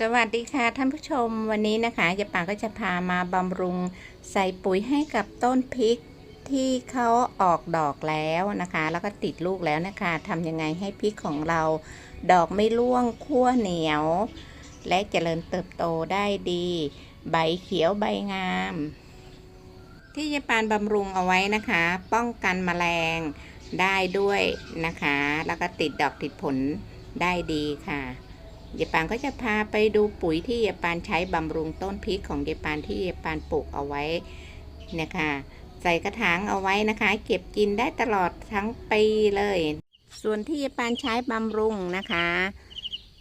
สวัสดีค่ะท่านผู้ชมวันนี้นะคะยาป่าก็จะพามาบำรุงใส่ปุ๋ยให้กับต้นพริกที่เขาออกดอกแล้วนะคะ แล้วก็ติดลูกแล้วนะคะทำยังไงให้พริกของเรา ดอกไม่ร่วงขั้วเหนียว และเจริญเติบโตได้ดี ใบเขียวใบงาม ที่ยาปานบำรุงเอาไว้นะคะ ป้องกันแมลงได้ด้วยนะคะ แล้วก็ติดดอกติดผลได้ดีค่ะ เยายปานก็จะพาไปดูปุ๋ยที่เยายปานใช้บำรุงต้นพริกของเยายปานที่เยายปานปลูกเอาไว้นี่ยค่ะใส่กระถางเอาไว้นะคะ เก็บกินได้ตลอดทั้งปีเลย ส่วนที่เยายปานใช้บำรุงนะคะ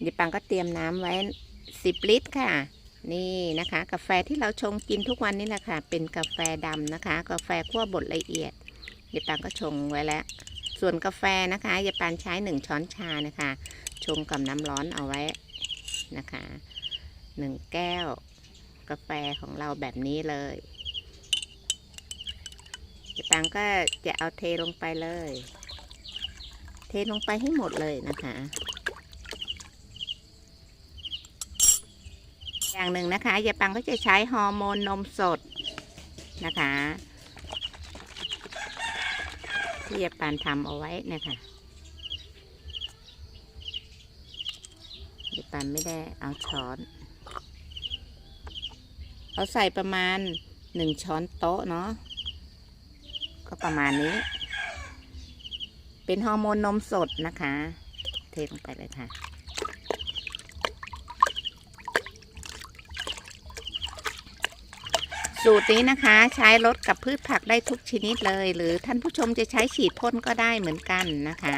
เยายปานก็เตรียมน้ำไว้ 10 ลิตรค่ะ นี่นะคะ กาแฟที่เราชงกินทุกวันนี่แหละค่ะ เป็นกาแฟดำนะคะ กาแฟคั่วบดละเอียดเยายปานก็ชงไว้แล้ว ส่วนกาแฟนะคะเยายปานใช้ 1 ช้อนชานะคะชงกับน้ำร้อนเอาไว้ นะคะหนึ่งแก้ว กาแฟของเราแบบนี้เลยเยวตังก็จะเอาเทลงไปเลย เทลงไปให้หมดเลยนะคะ อย่างหนึ่งนะคะยายปังก็จะใช้ฮอร์โมนนมสดนะคะ ที่ยายปันทำเอาไว้นะคะ ดิปันไม่ได้เอาช้อนเอาใส่ประมาณหนึ่งช้อนโต๊ะเนาะ ก็ประมาณนี้ เป็นฮอร์โมนนมสดนะคะ เทลงไปเลยค่ะสูตรนี้นะคะใช้ลดกับพืชผักได้ทุกชนิดเลย หรือท่านผู้ชมจะใช้ฉีดพ่นก็ได้เหมือนกันนะคะ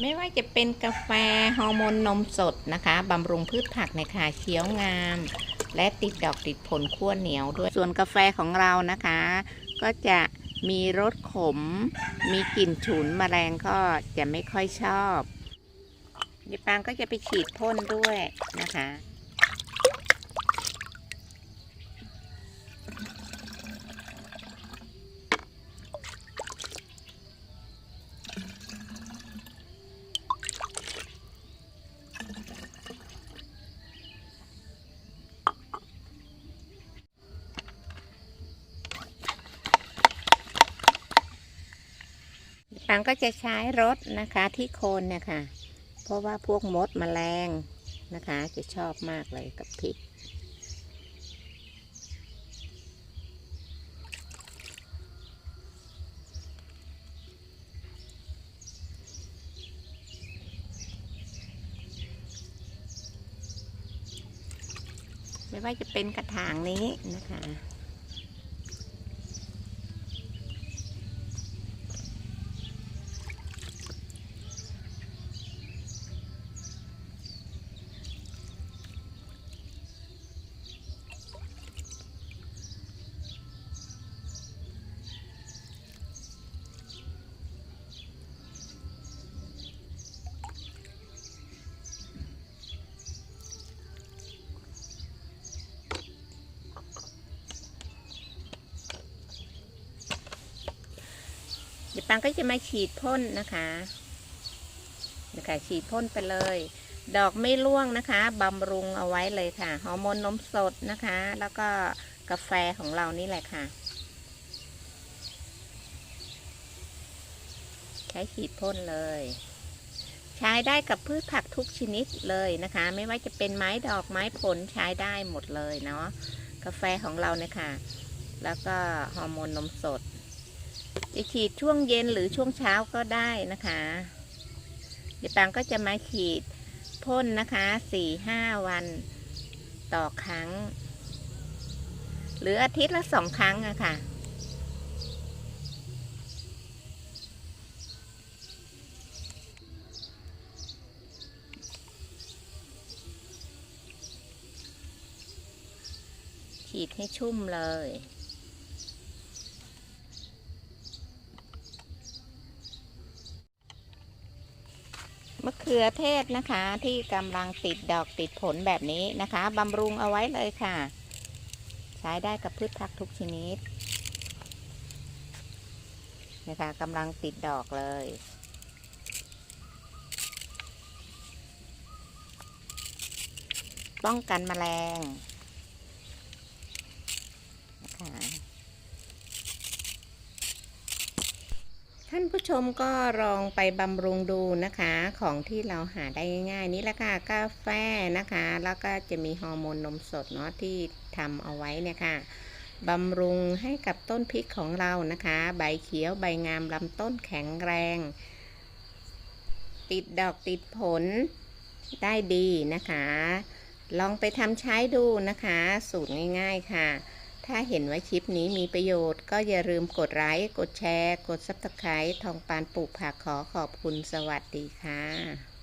ไม่ว่าจะเป็นกาแฟฮอร์โมนนมสดนะคะบำรุงพืชผักในขาเขียวงาม และติดดอกติดผลขั้วเหนียวด้วย ส่วนกาแฟของเรานะคะ ก็จะมีรสขม มีกลิ่นฉุนแมลงก็จะไม่ค่อยชอบยายปางก็จะไปฉีดพ่นด้วยนะคะ ปังก็จะใช้รถนะคะที่โคนเนี่ยค่ะ เพราะว่าพวกมดแมลงนะคะ จะชอบมากเลยกับพริก ไม่ว่าจะเป็นกระถางนี้นะคะ ปังก็จะมาฉีดพ่นนะคะนะคะฉีดพ่นไปเลย ดอกไม่ร่วงนะคะบำรุงเอาไว้เลยค่ะฮอร์โมนนมสดนะคะ แล้วก็กาแฟของเรานี่แหละค่ะ ใช้ฉีดพ่นเลย ใช้ได้กับพืชผักทุกชนิดเลยนะคะ ไม่ว่าจะเป็นไม้ดอกไม้ผลใช้ได้หมดเลยเนาะกาแฟของเราเนี่ยค่ะ แล้วก็ฮอร์โมนนมสด จะฉีดช่วงเย็นหรือช่วงเช้าก็ได้นะคะ เดี๋ยวปังก็จะมาฉีดพ่นนะคะสี่ห้าวันต่อครั้ง หรืออาทิตย์ละสองครั้งอะค่ะฉีดให้ชุ่มเลย มะเขือเทศนะคะ ที่กำลังติดดอกติดผลแบบนี้นะคะบำรุงเอาไว้เลยค่ะ ใช้ได้กับพืชผักทุกชนิดนะคะกำลังติดดอกเลย ป้องกันแมลงนะคะ ท่านผู้ชมก็ลองไปบำรุงดูนะคะ ของที่เราหาได้ง่ายๆนี่แหละค่ะกาแฟนะคะ แล้วก็จะมีฮอร์โมนนมสดเนาะที่ทำเอาไว้เนี่ยค่ะบำรุงให้กับต้นพริกของเรานะคะ ใบเขียวใบงามลำต้นแข็งแรง ติดดอกติดผลได้ดีนะคะ ลองไปทำใช้ดูนะคะ สูตรง่าย ๆค่ะ ถ้าเห็นว่าคลิปนี้มีประโยชน์ ก็อย่าลืมกดไลค์ กดแชร์ กดซับสไครต์ทองปานปลูกผักขอขอบคุณสวัสดีค่ะ